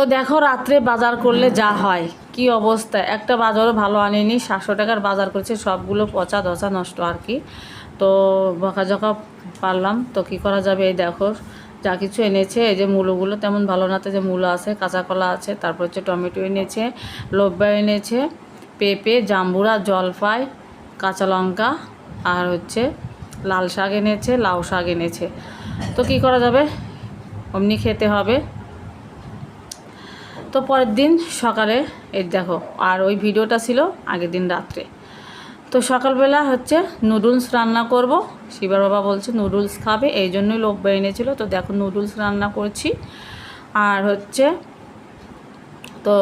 তো দেখো রাত্রে বাজার করলে যা হয়। কি অবস্থা? একটা বাজারও ভালো আনেনি, সাতশো টাকার বাজার করেছে, সবগুলো পচা ধচা নষ্ট আর কি। তো বকাঝকা পারলাম, তো কি করা যাবে এই দেখো, যা কিছু এনেছে, এই যে মূলোগুলো তেমন ভালো না, তো যে মূলো আছে, কাঁচা কলা আছে, তারপর হচ্ছে টমেটো এনেছে লোব্বা এনেছে, পেঁপে, জাম্বুরা জলপাই কাঁচা লঙ্কা, আর হচ্ছে লাল শাক এনেছে, লাউ শাক এনেছে। তো কি করা যাবে? অমনি খেতে হবে। তো পরের দিন সকালে, এই দেখো, আর ওই ভিডিওটা ছিল আগের দিন রাত্রে। তো সকালবেলা হচ্ছে নুডলস রান্না করব। শিবার বাবা বলছে নুডলস খাবে, এই জন্যই লোক এনেছিল। তো দেখো নুডলস রান্না করছি। আর হচ্ছে, তো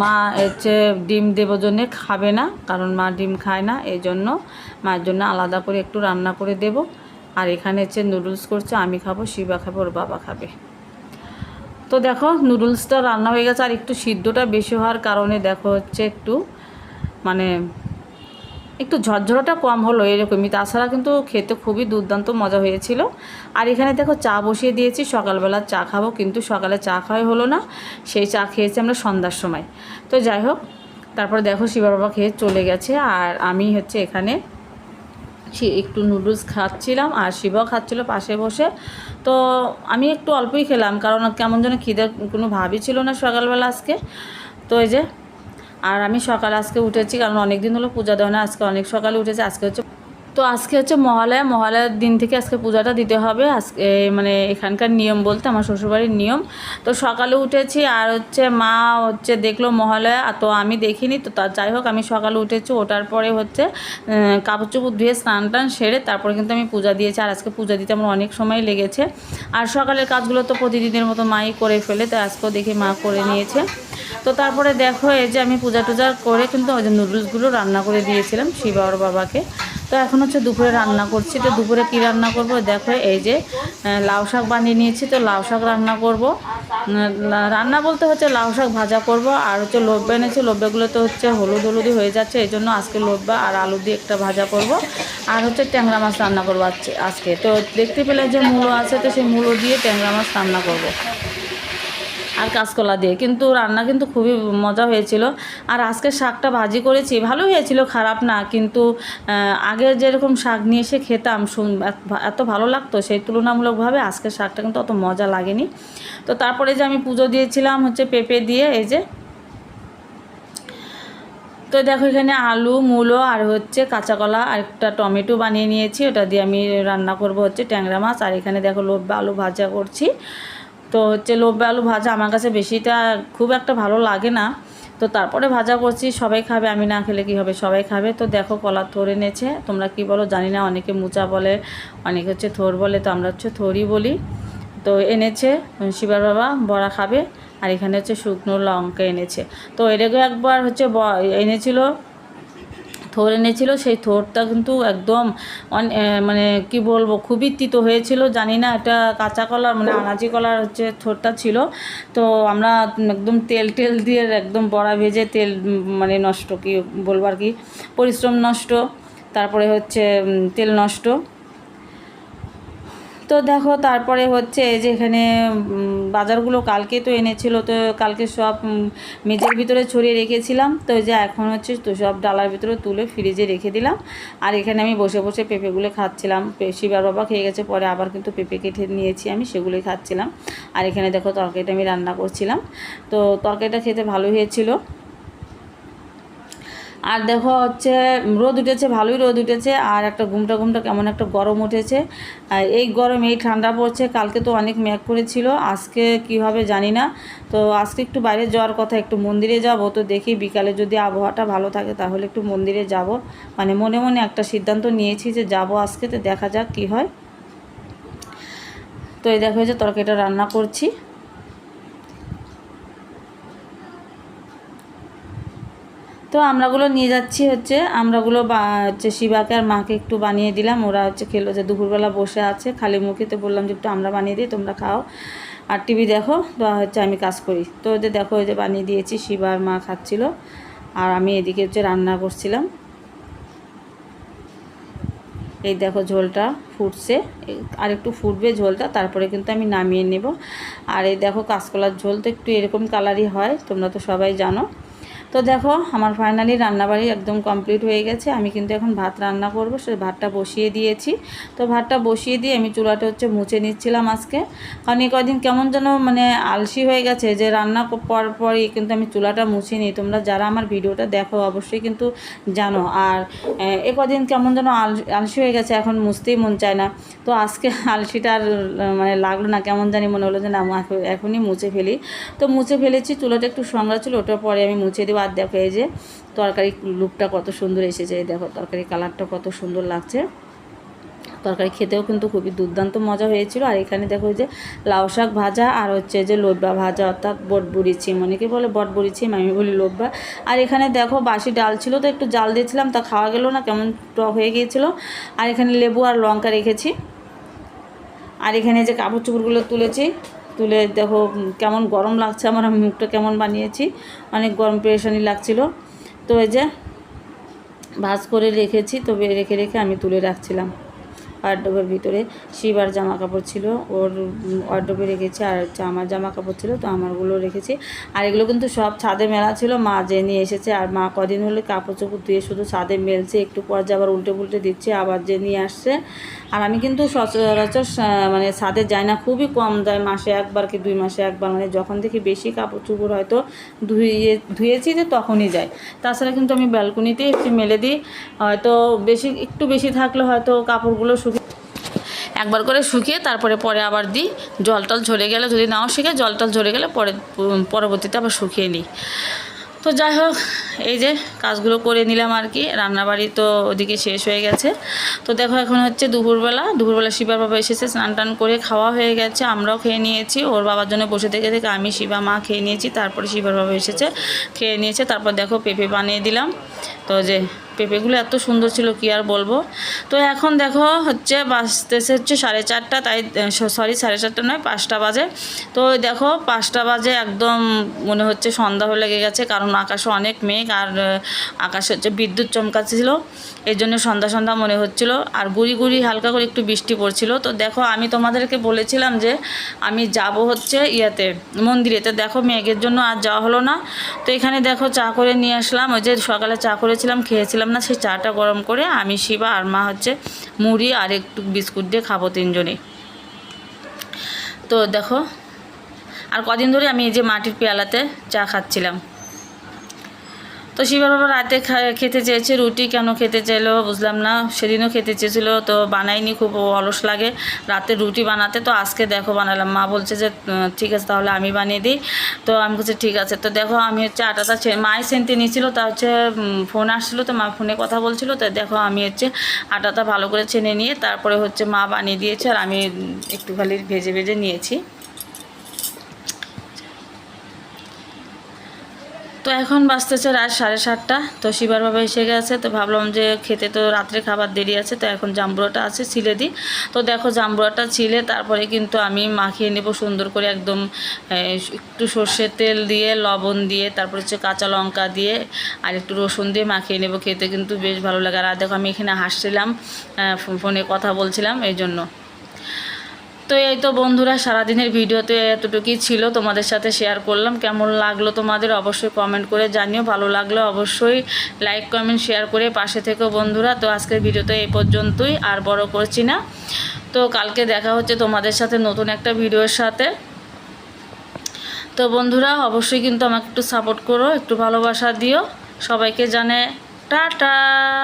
মা হচ্ছে ডিম দেবো জন্যে খাবে না, কারণ মা ডিম খায় না, এই জন্য মায়ের জন্য আলাদা করে একটু রান্না করে দেব। আর এখানে হচ্ছে নুডলস করছে, আমি খাব, শিবা খাবে, ওর বাবা খাবে। তো দেখো, নুডলসটা রান্না হয়ে গেছে, আর একটু সিদ্ধটা বেশি হওয়ার কারণে দেখো হচ্ছে একটু মানে একটু ঝরঝরাটা কম হলো এরকমই। তাছাড়া কিন্তু খেতে খুবই দুর্দান্ত মজা হয়েছিল। আর এখানে দেখো, চা বসিয়ে দিয়েছি, সকালবেলা চা খাব, কিন্তু সকালে চা খাওয়াই হলো না, সেই চা খেয়েছি আমরা সন্ধ্যার সময়। তো যাই হোক, তারপর দেখো শিবা বাবা খেয়ে চলে গেছে, আর আমি হচ্ছে এখানে একটু নুডলস খাচ্ছিলাম আর শিবও খাচ্ছিল পাশে বসে। তো আমি একটু অল্পই খেলাম, কারণ কেমন যেন খিদে কোনো ভাবি ছিল না সকালবেলা আজকে। তো এই যে, আর আমি সকাল আজকে উঠেছি, কারণ অনেক দিন হলো পূজা দেওয়া না, আজকে অনেক সকালে উঠেছি, আজকে হচ্ছে তো আজকে হচ্ছে মহালয়া, মহালয়ার দিন থেকে আজকে পূজাটা দিতে হবে। আজকে মানে এখানকার নিয়ম বলতে আমার শ্বশুরবাড়ির নিয়ম। তো সকালে উঠেছি আর হচ্ছে মা হচ্ছে দেখল মহালয়া তো আমি দেখিনি। তো তার যাই হোক, আমি সকালে উঠেছি, ওঠার পরে হচ্ছে কাপড় চোপড় ধুয়ে স্নান টান সেরে তারপরে কিন্তু আমি পূজা দিয়েছি। আর আজকে পূজা দিতে আমার অনেক সময় লেগেছে। আর সকালের কাজগুলো তো প্রতিদিনের মতো মাই করে ফেলে, তাই আজকেও দেখি মা করে নিয়েছে। তো তারপরে দেখো, এই যে আমি পূজা টুজা করে কিন্তু ওই যে নুডলসগুলো রান্না করে দিয়েছিলাম শিবা ওর বাবাকে। তো এখন হচ্ছে দুপুরে রান্না করছি। তো দুপুরে কি রান্না করব? দেখো, এই যে লাউ শাক বানিয়ে নিয়েছি। তো লাউ শাক রান্না করব। রান্না বলতে হচ্ছে লাউ শাক ভাজা করব। আর হচ্ছে লোব্বা এনেছি। লোব্বাগুলো তো হচ্ছে হলুদ হলুদই হয়ে যাচ্ছে। এই জন্য আজকে লোব্বা আর আলু দিয়ে একটা ভাজা করব। আর হচ্ছে ট্যাংরা মাছ রান্না করব আজকে। তো দেখতে পেলে যে মূলো আছে, তো সেই মূলো দিয়ে ট্যাংরা মাছ রান্না করব। আর কাঁচকলা দিয়ে। কিন্তু রান্না কিন্তু খুবই মজা হয়েছিল। আর আজকে শাকটা ভাজি করেছি ভালো হয়েছিল, খারাপ না। কিন্তু আগে যেরকম শাক নিয়ে এসে খেতাম এত- ভালো লাগতো, সেই তুলনামূলকভাবে আজকের শাকটা কিন্তু অত মজা লাগেনি। তো তারপরে যে আমি পুজো দিয়েছিলাম, হচ্ছে পেঁপে দিয়ে, এই যে, তো দেখো এখানে আলু, মূলো আর হচ্ছে কাঁচা কলা আর একটা টমেটো বানিয়ে নিয়েছি। ওটা দিয়ে আমি রান্না করব হচ্ছে ট্যাংরা মাছ। আর এখানে দেখো লোভ, আলু ভাজা করছি। তো হচ্ছে লোভ আলু ভাজা আমার কাছে বেশিটা খুব একটা ভালো লাগে না। তো তারপরে ভাজা করছি, সবাই খাবে, আমি না খেলে কি হবে? সবাই খাবে। তো দেখো কলা থোর এনেছে। তোমরা কি বলো? জানি না, অনেকে মুচা বলে, অনেকে হচ্ছে থোর বলে, তো আমরা হচ্ছে থোরই বলি। তো এনেছে শিবার বাবা বড়া খাবে। আর এখানে হচ্ছে শুকনো লঙ্কা এনেছে। তো এটাকে একবার হচ্ছে এনেছিল থোর এনেছিল, সেই থোরটা কিন্তু একদম মানে কি বলব, খুবই তিতো হয়েছিল, জানি না, এটা কাঁচা কলার মানে আনাজি কলার হচ্ছে থোরটা ছিল। তো আমরা একদম তেল টেল দিয়ে একদম বড়া ভেজে তেল মানে নষ্ট, কি বলব আর কি, পরিশ্রম নষ্ট, তারপরে হচ্ছে তেল নষ্ট। তো দেখো, তারপরে হচ্ছে যে এখানে বাজারগুলো কালকে তো এনেছিল, তো কালকে সব মেঝের ভিতরে ছড়িয়ে রেখেছিলাম। তো যে এখন হচ্ছে তো সব ডালার ভিতরে তুলে ফ্রিজে রেখে দিলাম। আর এখানে আমি বসে বসে পেঁপেগুলো খাচ্ছিলাম। শিবার বাবা খেয়ে গেছে, পরে আবার কিন্তু পেঁপে কেটে নিয়েছি আমি, সেগুলোই খাচ্ছিলাম। আর এখানে দেখো তরকারিটা আমি রান্না করছিলাম। তো তরকারিটা খেতে ভালো হয়েছিল। আর দেখো হচ্ছে, রোদ উঠেছে, ভালোই রোদ উঠেছে, আর একটা ঘুমটা ঘুমটা কেমন একটা গরম উঠেছে। আর এই গরম, এই ঠান্ডা পড়ছে, কালকে তো অনেক মেঘ করেছিল, আজকে কী হবে জানি না। তো আজকে একটু বাইরে যাওয়ার কথা, একটু মন্দিরে যাব, তো দেখি বিকালে যদি আবহাওয়াটা ভালো থাকে, তাহলে একটু মন্দিরে যাব। মানে মনে মনে একটা সিদ্ধান্ত নিয়েছি যে যাব আজকে, তো দেখা যাক কী হয়। তো এই দেখো যে তরকারিটা রান্না করছি। তো আমরাগুলো নিয়ে যাচ্ছি হচ্ছে, আমরাগুলো হচ্ছে শিবাকে আর মাকে একটু বানিয়ে দিলাম। ওরা হচ্ছে খেলো যে দুপুরবেলা বসে আছে, খালি মুখে তো বললাম যে একটু আমরা বানিয়ে দিই, তোমরা খাও। আর টিভি দেখো তো হচ্ছে আমি কাজ করি। তো ওদের দেখো ওই যে বানিয়ে দিয়েছি, শিবা আর মা খাচ্ছিল। আর আমি এদিকে হচ্ছে রান্না করছিলাম। এই দেখো ঝোলটা ফুটছে। আর একটু ফুটবে ঝোলটা, তারপরে কিন্তু আমি নামিয়ে নেব। আর এই দেখো কাঁচকলার ঝোল তো একটু এরকম কালারই হয়, তোমরা তো সবাই জানো। তো দেখো, আমার ফাইনালি রান্নাবাড়ি একদম কমপ্লিট হয়ে গেছে। আমি কিন্তু এখন ভাত রান্না করব, সে ভাতটা বসিয়ে দিয়েছি। তো ভাতটা বসিয়ে দিয়ে আমি চুলাটা হচ্ছে মুছে নিচ্ছিলাম আজকে। কারণ এই কদিন কেমন যেন মানে আলসি হয়ে গেছে যে রান্না ক- পর পরই কিন্তু আমি চুলাটা মুছে নিই তোমরা যারা আমার ভিডিওটা দেখো, অবশ্যই কিন্তু জানো। আর এ কদিন কেমন যেন আল- আলসি হয়ে গেছে, এখন মুছতেই মন চায় না। তো আজকে আলসিটা আর মানে লাগল না, কেমন জানি মনে হলো যে না এখন- এখনই মুছে ফেলি। তো মুছে ফেলেছি, চুলাটা একটু সঙ্গা ছিল ওটার পরে আমি মুছে দেবো। আর দেখো এই যে তরকারি লুকটা কত সুন্দর এসেছে, এই দেখো তরকারি কালারটা কত সুন্দর লাগছে। তরকারি খেতেও কিন্তু খুবই দুর্দান্ত মজা হয়েছিল। আর এখানে দেখো যে লাউ শাক ভাজা আর হচ্ছে যে লোব্বা ভাজা অর্থাৎ বটবুড়ি ছিম, অনেকে বলে বটবুড়ি ছিম, আমি বলি লোব্বা আর এখানে দেখো বাসি ডাল ছিল, তো একটু জাল দিয়েছিলাম, তা খাওয়া গেল না, কেমন টক হয়ে গিয়েছিল। আর এখানে লেবু আর লঙ্কা রেখেছি। আর এখানে যে কাপড় চোপড়গুলো তুলেছি তুলে দেখো কেমন গরম লাগছে, আমার আমি মুখটা কেমন বানিয়েছি, অনেক গরম পেরেশানি লাগছিল। তো এই যে ভাজ করে রেখেছি তবে রেখে রেখে আমি তুলে রাখছিলাম। ওয়ার্ড্রোবের ভিতরে। শিবার জামা কাপড় ছিল, ওর ওয়ার্ড্রোবে রেখেছি আর আমার জামা কাপড় ছিল, তো আমারগুলো রেখেছি। আর এগুলো কিন্তু সব ছাদে মেলা ছিল, মা যে নিয়ে এসেছে। আর মা কদিন হলে কাপড় চোপড় ধুয়ে শুধু ছাদে মেলছে, একটু পর যে আবার উল্টে পুল্টে দিচ্ছে, আবার যে নিয়ে আসছে। আর আমি কিন্তু সচরাচর মানে ছাদে যাই না, খুবই কম যায়, মাসে একবার কি দুই মাসে একবার মানে যখন দেখি বেশি কাপড় চোপড় হয়তো ধুয়ে ধুয়েছি যে তখনই যাই। তাছাড়া কিন্তু আমি ব্যালকনিতেই একটু মেলে দিই। হয়তো বেশি, একটু বেশি থাকলে হয়তো কাপড়গুলো শুকিয়ে একবার করে শুকিয়ে তারপরে পরে আবার দিই। জল টল ঝরে গেলে যদি নাও শুকে, জল টল ঝরে গেলে পরে পরবর্তীতে আবার শুকিয়ে নিই। তো যাই হোক, এই যে কাজগুলো করে নিলাম আর কি। রান্নাবাড়ি তো ওদিকে শেষ হয়ে গেছে। তো দেখো এখন হচ্ছে দুপুরবেলা। দুপুরবেলা শিবার বাবা এসেছে, স্নান টান করে খাওয়া হয়ে গেছে, আমরাও খেয়ে নিয়েছি। ওর বাবার জন্য বসে থেকে থেকে আমি, শিবা, মা খেয়ে নিয়েছি। তারপরে শিবার বাবা এসেছে, খেয়ে নিয়েছে। তারপর দেখো পেঁপে বানিয়ে দিলাম। তো যে পেঁপেগুলো এত সুন্দর ছিল, কি আর বলব? তো এখন দেখো হচ্ছে বাজতেছে হচ্ছে সাড়ে চারটা, তাই সরি সাড়ে চারটা নয়, পাঁচটা বাজে। তো দেখো পাঁচটা বাজে একদম মনে হচ্ছে সন্ধ্যা হয়ে লেগে গেছে, কারণ আকাশে অনেক মেঘ আর আকাশে হচ্ছে বিদ্যুৎ চমকাচ্ছিল। এই জন্য সন্ধ্যা সন্ধ্যা মনে হচ্ছিল। আর গুড়ি গুড়ি হালকা করে একটু বৃষ্টি পড়ছিল। তো দেখো, আমি তোমাদেরকে বলেছিলাম যে আমি যাব হচ্ছে ইয়াতে মন্দিরে তো দেখো, মেঘের জন্য আর যাওয়া হলো না। তো এখানে দেখো, চা করে নিয়ে আসলাম। ওই যে সকালে চা করেছিলাম, খেয়েছিলাম না, সেই চাটা গরম করে আমি, শিবা আর মা হচ্ছে মুড়ি আর একটু বিস্কুট দিয়ে খাব তিনজনে। তো দেখো, আর কদিন ধরে আমি এই যে মাটির পেয়ালাতে চা খাচ্ছিলাম। তো শিবার বাবা রাতে খেতে চেয়েছে, রুটি কেন খেতে চাইলো বুঝলাম না, সেদিনও খেতে চেয়েছিলো, তো বানাইনি খুব অলস লাগে রাতে রুটি বানাতে, তো আজকে দেখো বানালাম। মা বলছে যে ঠিক আছে, তাহলে আমি বানিয়ে দিই। তো আমি বলছি, ঠিক আছে। তো দেখো আমি হচ্ছে আটাটা মাই সেনতে নিয়েছিল, তা হচ্ছে ফোন আসছিল তো মা ফোনে কথা বলছিল, তো দেখো আমি হচ্ছে আটাটা ভালো করে ছেনে নিয়ে, তারপরে হচ্ছে মা বানিয়ে দিয়েছে, আর আমি একটু খালি ভেজে ভেজে নিয়েছি। তো এখন বাঁচতেছে রাত সাড়ে সাতটা। তো শিবার বাবা এসে গেছে, তো ভাবলাম যে খেতে তো রাত্রে খাবার দেরি আছে, তো এখন জাম্বুরাটা আছে, ছিলে দিই। তো দেখো জাম্বুরাটা ছিলে, তারপরে কিন্তু আমি মাখিয়ে নেব সুন্দর করে একদম একটু সর্ষের তেল দিয়ে, লবণ দিয়ে, তারপর হচ্ছে কাঁচা লঙ্কা দিয়ে, আর একটু রসুন দিয়ে মাখিয়ে নেব। খেতে কিন্তু বেশ ভালো লাগে। আর দেখো আমি এখানে হাসছিলাম ফোনে কথা বলছিলাম এই জন্য তো এই তো বন্ধুরা, সারাদিনের ভিডিওতে এতটুকুই ছিল। তোমাদের সাথে শেয়ার করলাম। কেমন লাগল তোমাদের অবশ্যই কমেন্ট করে জানিও। ভালো লাগল অবশ্যই লাইক কমেন্ট শেয়ার করে পাশে থেকো বন্ধুরা। তো আজকের ভিডিওতে এই পর্যন্তই, আর বড় করছি না। তো কালকে দেখা হচ্ছে তোমাদের সাথে নতুন একটা ভিডিওর সাথে। তো বন্ধুরা, অবশ্যই কিন্তু আমাকে একটু সাপোর্ট করো, একটু ভালোবাসা দিও। সবাইকে জানে, টাটা!